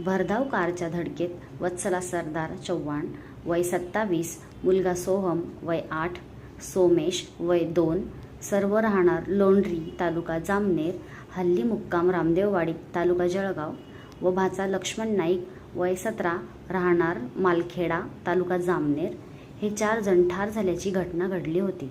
भरधाव कारच्या धडकेत वत्सला सरदार चव्हाण वय सत्तावीस मुलगा सोहम वय आठ सोमेश वय दोन सर्व राहणार लोंढरी तालुका जामनेर हल्ली मुक्काम रामदेववाडी तालुका जळगाव व भाचा लक्ष्मण नाईक वय सतरा राहणार मालखेडा तालुका जामनेर. हे चार जण ठार झाल्याची घटना घडली होती.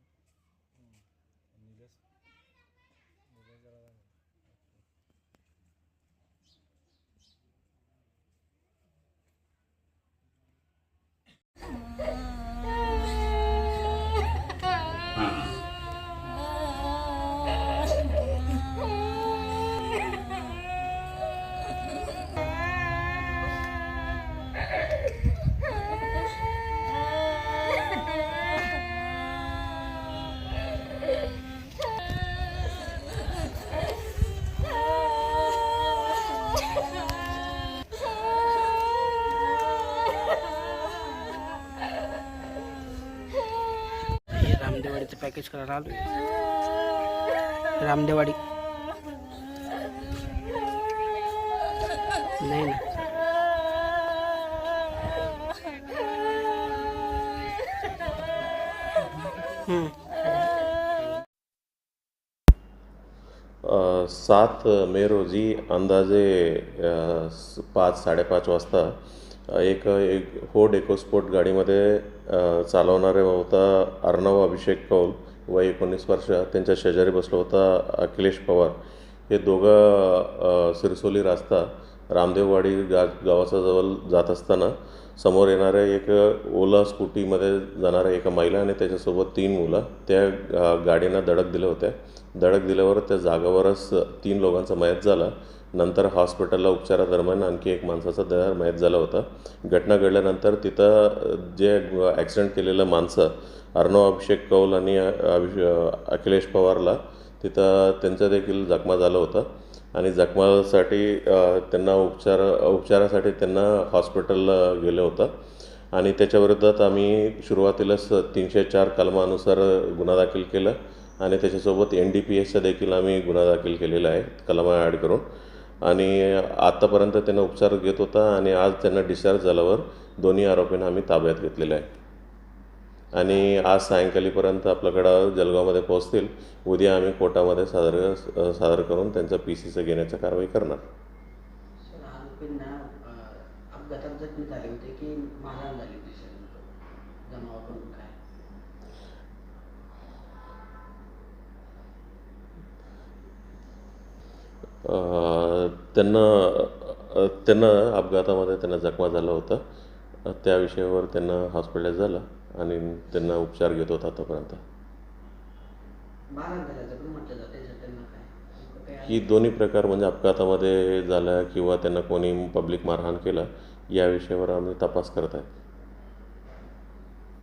गाडीचं पॅकेज करायला आलो रामदेवाडी. नाही ना. सात मे रोजी अंदाजे पाच साडेपाच वाजता एक एक फोर्ड एकोस्पोर्ट गाडीमध्ये चालवणारे होता अर्णव अभिषेक कौल वय एकोणीस वर्ष. त्यांच्या शेजारी बसलो होता अखिलेश पवार. हे दोघं सिरसोली रास्ता रामदेववाडी गा गावाच्या जवळ जात असताना समोर येणाऱ्या एक ओला स्कूटीमध्ये जाणाऱ्या एका महिला आणि त्याच्यासोबत तीन मुलं त्या अ, गाडीना धडक दिल्या होत्या. धडक दिल्यावर त्या जागावरच तीन लोकांचा मयत झाला. नंतर हॉस्पिटलला उपचारादरम्यान आणखी एक माणसाचा दर मयत झाला होता. घटना घडल्यानंतर तिथं जे ॲक्सिडेंट केलेलं माणसं अर्णव अभिषेक कौल आणि अभिष अखिलेश पवारला तिथं त्यांचं देखील जखमा झालं होतं. आणि जखमासाठी त्यांना उपचार उपचारासाठी त्यांना हॉस्पिटलला गेलं होतं. आणि त्याच्याविरोधात आम्ही सुरुवातीलाच तीनशे चार कलमानुसार गुन्हा दाखल केला. आणि त्याच्यासोबत एन डी पी एसचा देखील आम्ही गुन्हा दाखल केलेला आहे कलमा ॲड करून. आणि आत्तापर्यंत त्यांना उपचार घेत होता आणि आज त्यांना डिस्चार्ज झाल्यावर दोन्ही आरोपींना आम्ही ताब्यात घेतलेलं आहे. आणि आज सायंकाळीपर्यंत आपल्याकडं जळगावमध्ये पोहोचतील. उद्या आम्ही कोर्टामध्ये सादर सादर करून त्यांचं पी सीचं घेण्याची कारवाई करणार. त्यांना त्यांना अपघातामध्ये त्यांना जखमा झाला होता. त्या विषयावर त्यांना हॉस्पिटलाइज झालं. आणि त्यांना उपचार घेत होता आतापर्यंत ही दोन्ही प्रकार म्हणजे अपघातामध्ये झाला किंवा त्यांना कोणी पब्लिक मारहाण केलं या विषयावर आम्ही तपास करत आहे.